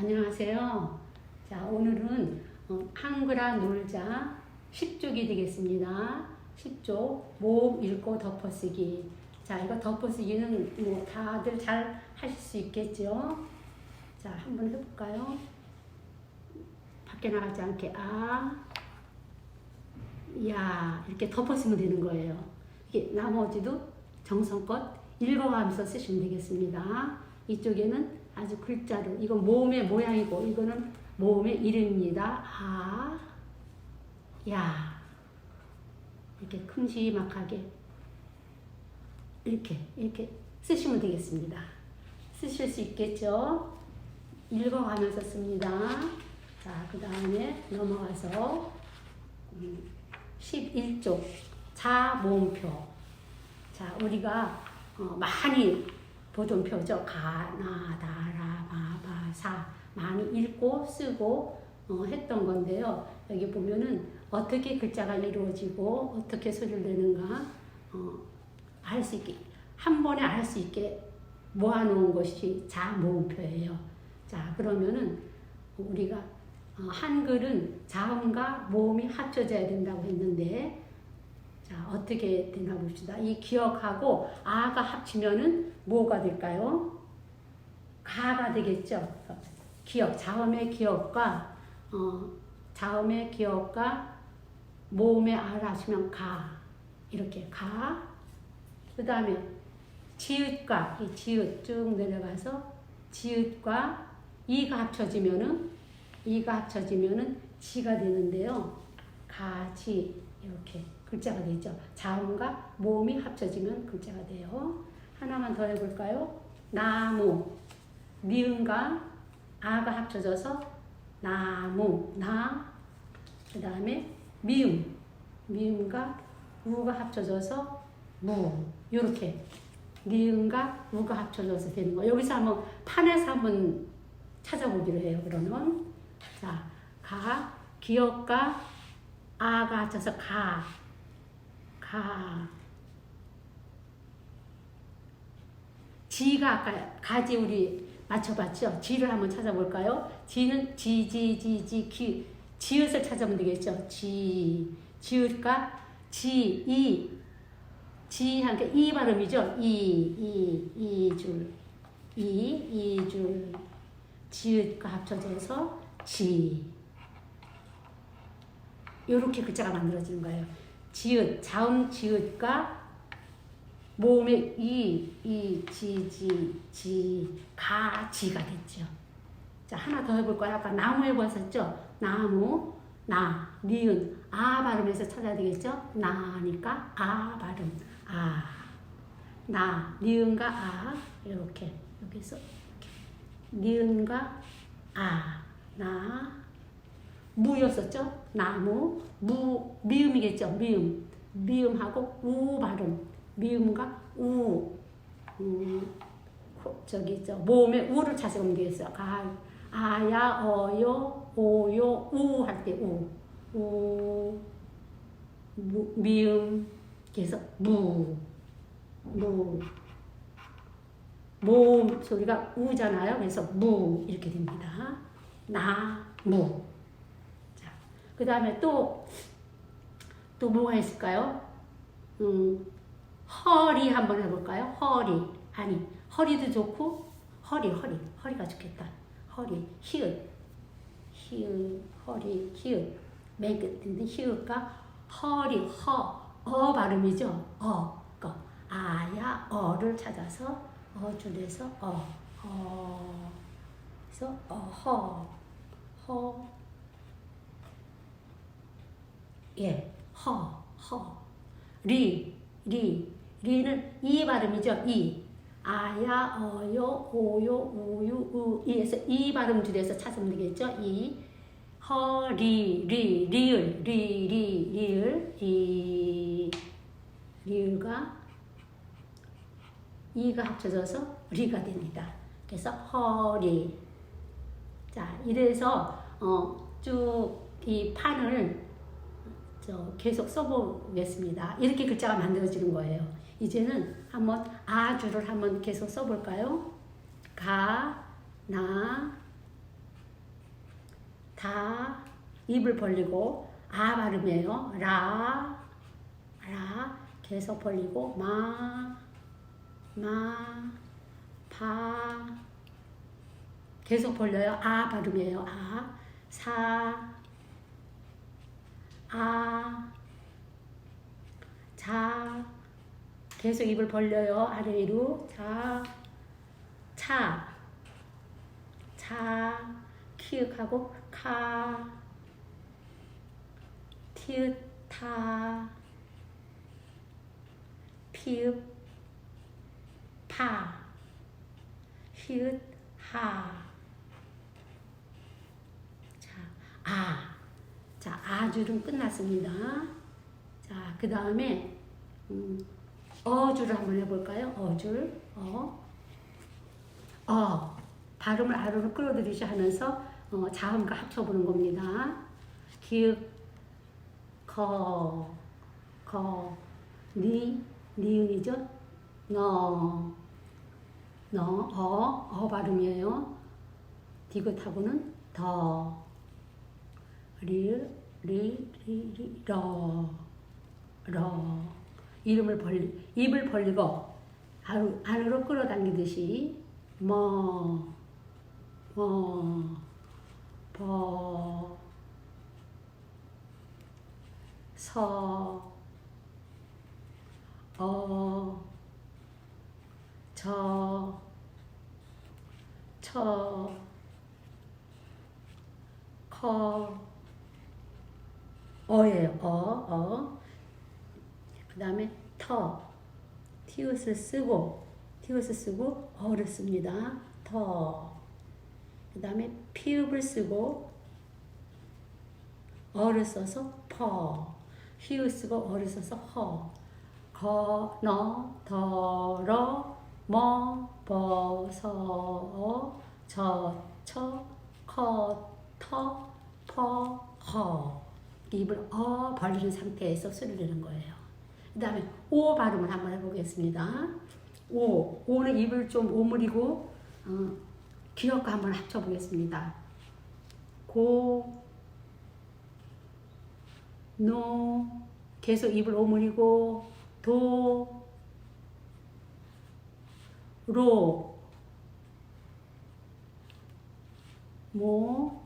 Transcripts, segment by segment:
안녕하세요. 자, 오늘은 어, 한글아 놀자 10쪽이 되겠습니다. 10쪽 모음 읽고 덮어쓰기. 자, 이거 덮어쓰기는 뭐 다들 잘 하실 수 있겠죠? 자, 한번 해볼까요? 밖에 나가지 않게 아, 야 이렇게 덮어쓰면 되는 거예요. 이게 나머지도 정성껏 읽어가면서 쓰시면 되겠습니다. 이쪽에는 아주 글자로 이건 모음의 모양이고 이거는 모음의 이름입니다. 아, 야 이렇게 큼지막하게 이렇게 이렇게 쓰시면 되겠습니다. 쓰실 수 있겠죠? 읽어가면서 씁니다. 자, 그 다음에 넘어가서 음, 11쪽 자모음표. 자, 우리가 어, 많이 보던 표죠. 가, 나, 다, 라, 마, 바, 사. 많이 읽고 쓰고 어, 했던 건데요. 여기 보면은 어떻게 글자가 이루어지고 어떻게 소리를 내는가 어, 알 수 있게 한 번에 알 수 있게 모아놓은 것이 자모음표예요. 자 그러면은 우리가 어, 한글은 자음과 모음이 합쳐져야 된다고 했는데 자 어떻게 되나 봅시다. 이 기억하고 아가 합치면은 뭐가 될까요? 가가 되겠죠. 기억 자음의 기억과 어, 자음의 기억과 모음의 아를 합치면 가 이렇게 가. 그 다음에 지읒과 이 지읒 쭉 내려가서 지읒과 이가 합쳐지면은 이가 합쳐지면은 지가 되는데요. 가지 이렇게 글자가 되죠. 자음과 모음이 합쳐지면 글자가 돼요. 하나만 더 해볼까요? 나무 미음과 아가 합쳐져서 나무 나 그 다음에 미음 미음과 우가 합쳐져서 무 이렇게 미음과 우가 합쳐져서 되는 거. 여기서 한번 판에서 한번 찾아보기로 해요. 그러면 자, 가 기억과 아가 합쳐서 가, 가. 지가 아까 가지 우리 맞춰봤죠? 지를 한번 찾아볼까요? 지는 지, 지, 지, 지, 기, 지읒을 찾아보면 되겠죠? 지, 지읒과 지, 이, 지, 하니까 이 발음이죠? 이, 이, 이 줄, 이, 이 줄, 지읒과 합쳐져서 지. 이렇게 글자가 만들어지는 거예요. 지읒, 자음 지읒과 모음의 이, 이, 지, 지, 지, 가, 지가 됐죠. 자, 하나 더 해볼까요? 아까 나무 해보셨죠? 나무, 나, 니은, 아 발음에서 찾아야 되겠죠? 나니까 아 발음, 아. 나, 니은과 아, 이렇게, 여기서, 이렇게. 니은과 아, 나, 무였었죠? 나무, 무, 미음이겠죠? 미음. 미음하고 우 발음. 미음과 우. 음, 저기, 저, 모음에 우를 찾아보면 되겠어요. 가, 아야, 어요, 오요, 우 할 때 우. 우, 무, 미음, 그래서 무, 무. 모음 소리가 우잖아요. 그래서 무 이렇게 됩니다. 나, 무. 자, 그 다음에 또, 또 뭐가 있을까요? 음, 허리 한번 해볼까요? 허리. 아니, 허리도 좋고, 허리, 허리. 허리가 좋겠다. 허리. 히읗. 히읗, 허리, 히읗. 맨 끝인데 히읗과 허리, 허, 어 발음이죠. 어. 거. 아야, 어를 찾아서 어 줄에서 어, 어. 그래서 어, 허, 허. 예, 허, 허. 리, 리. 리는 이 발음이죠. 이. 아야, 어요, 오요, 우유, 우. 이에서 이 발음 줄에서 찾으면 되겠죠. 이. 허, 리, 리, 리을, 리, 리, 리을, 리. 리을과 이가 합쳐져서 리가 됩니다. 그래서 허리. 자, 이래서 어, 쭉 이 판을 저 계속 써보겠습니다. 이렇게 글자가 만들어지는 거예요. 이제는 한번 아주를 한번 계속 써볼까요? 가, 나, 다 입을 벌리고 아 발음이에요. 라, 라 계속 벌리고 마, 마, 파 계속 벌려요. 아 발음이에요. 아, 사, 아, 자. 계속 입을 벌려요. 아래 위로. 자, 차, 차, 키읔하고 카, 티읕, 타, 피읕, 파, 히읗, 하. 자, 아. 자, 아줄은 끝났습니다. 자, 그 다음에, 음, 어줄을 한번 해볼까요? 어줄, 어. 어. 발음을 아래로 끌어들이시 하면서, 어, 자음과 합쳐보는 겁니다. 기읍, 거, 거, 니, 니은이죠? 너, 너, 어, 어 발음이에요. 디귿하고는 더, 리, 리, 리, 리, 러, 러. 이름을 벌리, 입을 벌리고 안으로, 안으로 끌어당기듯이 뭐, 뭐, 버, 서, 어, 저, 처, 커, 어예요. 어, 어. 그 다음에 터, 티읕을 쓰고, 티읕을 쓰고 어를 씁니다. 터. 그 다음에 피읍을 쓰고 어를 써서 퍼. 휘을 쓰고 어를 써서 허. 거, 너, 더, 러, 뭐, 버, 서, 어, 저, 처, 커, 터 퍼 허. 입을 어 벌리는 상태에서 소리를 내는 거예요. 그 다음에 오 발음을 한번 해보겠습니다. 오, 오는 입을 좀 오므리고 어, 기억과 한번 합쳐보겠습니다. 고, 노, 계속 입을 오므리고 도, 로, 모,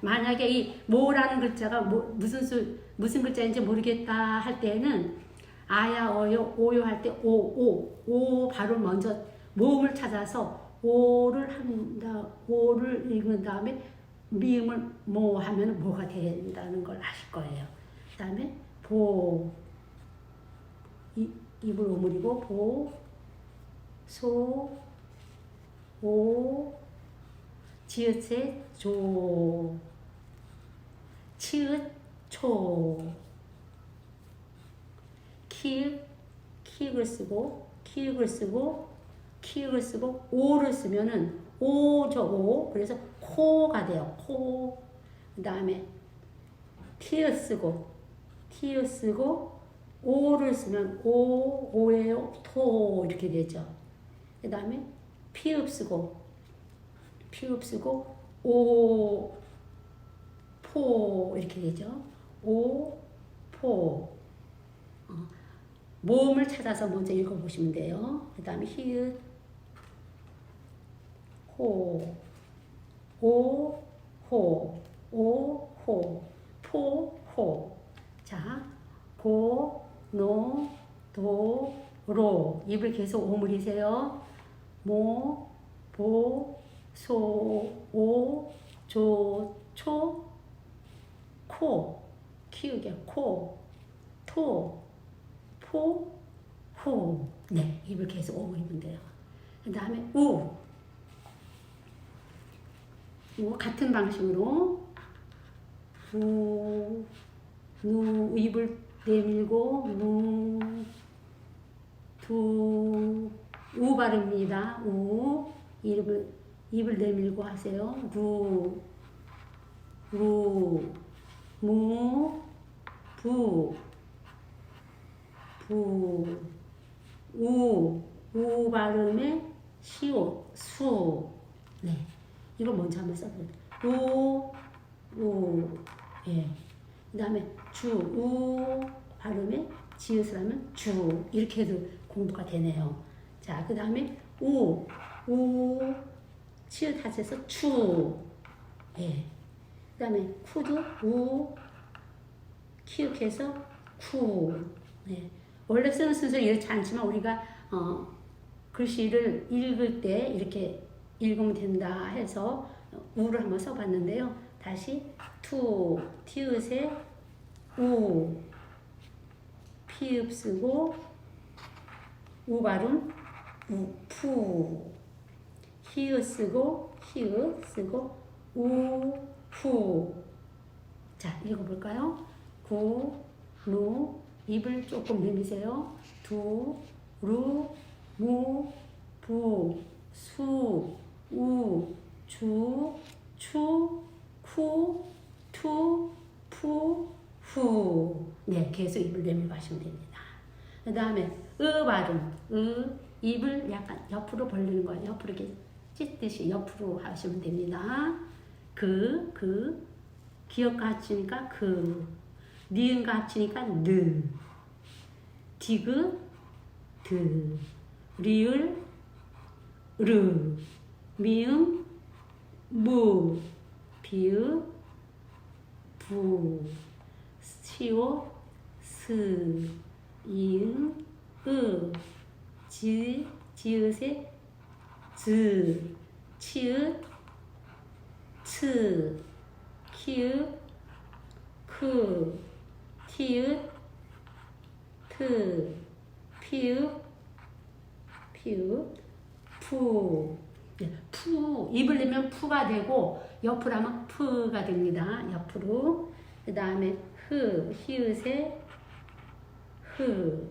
만약에 이 모라는 글자가 뭐, 무슨 수, 무슨 글자인지 모르겠다 할 때는 아야 어요 오요 할때오오 오 바로 먼저 모음을 찾아서 오를 한다 오를 읽은 다음에 미음을 모 하면 뭐가 된다는 걸 아실 거예요. 그 다음에 보 이, 입을 오므리고 보 소 오 지읒의 조 치읒 초. 키읔 키읔을 쓰고 키읔을 쓰고 키읔을 쓰고 오를 쓰면은 오죠 오. 그래서 코가 돼요. 코. 그다음에 티읕 쓰고 티읕 쓰고 오를 쓰면 오 오예요. 토 이렇게 되죠. 그다음에 피읍 쓰고 피읍 쓰고 오, 포 이렇게 되죠. 오, 포. 어, 모음을 찾아서 먼저 읽어보시면 돼요. 그 다음에 히읗, 호, 오, 호, 오, 호, 포, 호. 자, 고, 노, 도, 로. 입을 계속 오므리세요. 모, 보, 소, 오, 조, 초, 코, 키우게, 코, 토, 포, 후. 네, 입을 계속 오므리면 돼요. 그 다음에 우. 우, 같은 방식으로 우, 누, 입을 내밀고, 무, 두, 우 발음입니다. 우, 이름을 입을 내밀고 하세요. 루, 루, 무, 부, 부, 우, 우 발음에 시오, 수. 네. 이거 먼저 한번 써볼게요. 우, 우, 예. 그 다음에 주, 우 발음에 지읒을 하면 주 이렇게 해도 공부가 되네요. 자, 그 다음에 우, 우, 치읒 하셔서 추, 예. 그 다음에 쿠도 우, 키읔해서 쿠, 네. 원래 쓰는 순서 이렇지 않지만 우리가 어, 글씨를 읽을 때 이렇게 읽으면 된다 해서 우를 한번 써봤는데요. 다시 투, 티읕에 우, 피읍 쓰고 우 발음 우, 푸, 히읗 쓰고 히읗 쓰고 우, 푸. 자, 읽어볼까요? 구, 누, 입을 조금 내미세요. 두, 루, 무, 부, 수, 우, 주, 추, 쿠, 투, 푸, 후. 네, 계속 입을 내밀고 하시면 됩니다. 그 다음에 으 발음, 으, 입을 약간 옆으로 벌리는 거예요. 옆으로 이렇게 찢듯이 옆으로 하시면 됩니다. 그, 그, 기억과 합치니까 그, 니은과 합치니까 느, 디귿, 드, 리을, 르, 미음, 무, 비읍, 부, 시오, 스, 이응, 으, 지, 지읒에 즈, 치읒, 츠, 키읔, 크, 티읒, 트, 피읍, 피읍, 푸. 네, 푸. 입을 내면 푸가 되고, 옆으로 하면 푸가 됩니다. 옆으로. 그 다음에 흐, 히읗에 흐.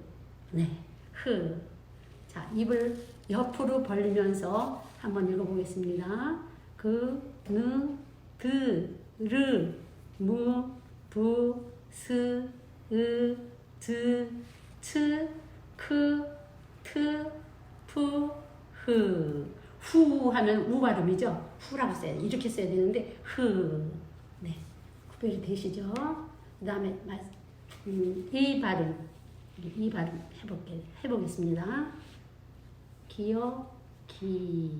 네, 흐. 자, 입을 옆으로 벌리면서 한번 읽어보겠습니다. 그, 느, 드, 르, 무, 부, 스, 으, 드, 츠, 크, 트, 푸, 흐. 후 하면 우 발음이죠. 후라고 써야 돼. 이렇게 써야 되는데 흐. 네. 구별이 되시죠? 그 다음에 음, 이 발음. 이 발음 해볼게, 해보겠습니다. 기어, 기,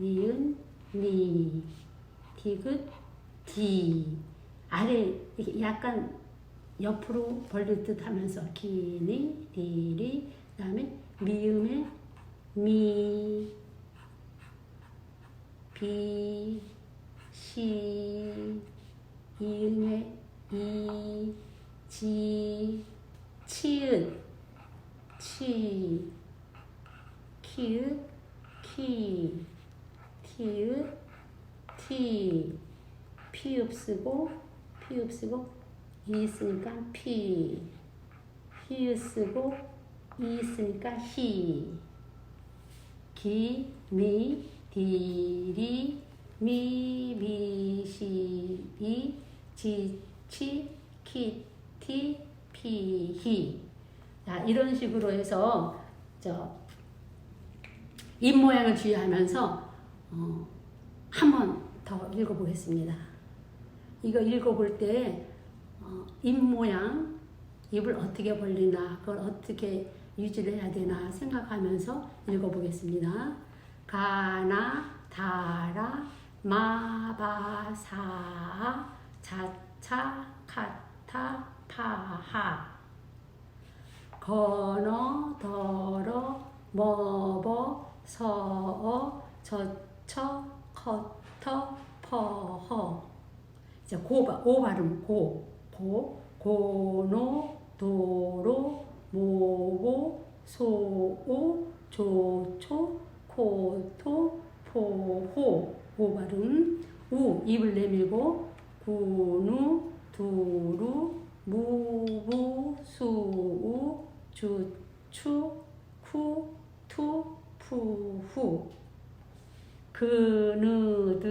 니은, 니, 디귿, 디. 아래 이렇게 약간 옆으로 벌릴 듯 하면서 기니, 디리, 그 다음에 미음에 미, 비, 시, 이음에 이, 지, 치읓, 치, 키읓, 키, 티읕, 티, 피읍 쓰고, 피읍 쓰고, 이 쓰니까 피, 히읗 쓰고, 이 쓰니까 히, 기, 미, 디, 리, 미, 비, 시, 비, 지, 치, 키, 티, 피, 히. 자, 이런 식으로 해서, 저, 입 모양을 주의하면서, 어, 한번 더 읽어보겠습니다. 이거 읽어볼 때, 어, 입 모양, 입을 어떻게 벌리나, 그걸 어떻게 유지를 해야 되나 생각하면서 읽어보겠습니다. 가나, 다라, 마바사, 자차, 카타, 파하. 건어, 덜어, 머버, 서어, 저처, 커터, 퍼허. 이제 고, 바- 오 발음, 고, 고, 고노, 도로, 모고, 소오, 조초, 코토, 포호. 오 발음. 우, 입을 내밀고, 구누, 두루, 무부, 수우, 주추, 쿠, 투, 푸후. 그느드르,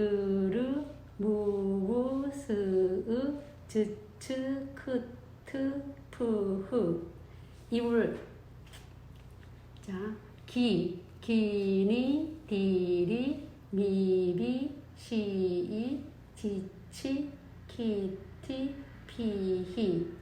무부, 스으, 즈츠, 크트, 푸흐. 입을 자, 기, 기니, 디리, 미비, 시이, 지치, 키티, 피히.